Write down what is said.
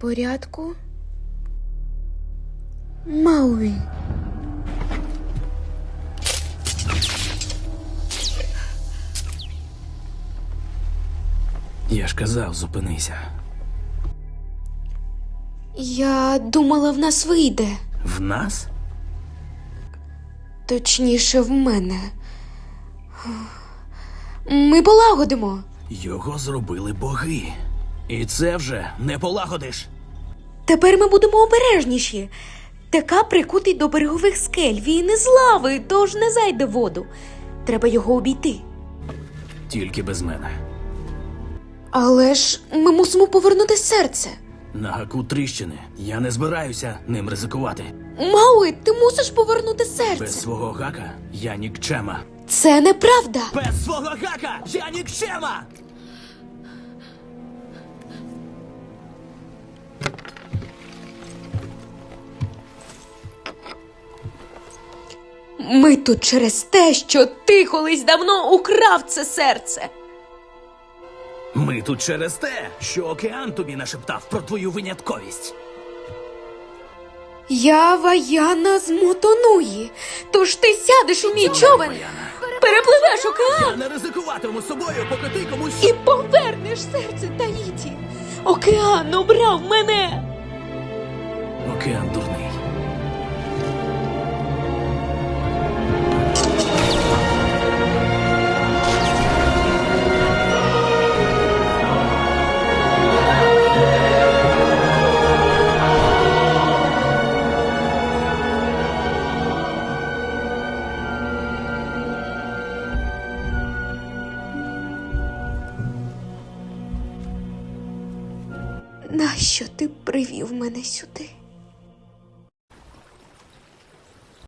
порядку? Мауі. Я ж казав, зупинися. Я думала, в нас вийде. В нас? Точніше, в мене. Ми полагодимо. Його зробили боги. І це вже не полагодиш. Тепер ми будемо обережніші. Така прикутий до берегових скель. Він із лави, тож не зайде в воду. Треба його обійти. Тільки без мене. Але ж ми мусимо повернути серце. На гаку тріщини. Я не збираюся ним ризикувати. Мауи, ти мусиш повернути серце. Без свого гака я нікчема. Це неправда. Без свого гака я нікчема! Ми тут через те, що ти колись давно украв це серце. Ми тут через те, що океан тобі нашептав про твою винятковість. Я Ваяна з Мотонуї. Тож ти сядеш у мій човен, перепливеш Я океан не ризикуватиму собою, поки ти комусь. і повернеш серце Таїті. Океан обрав мене. Океан дурний. Нащо ти привів мене сюди?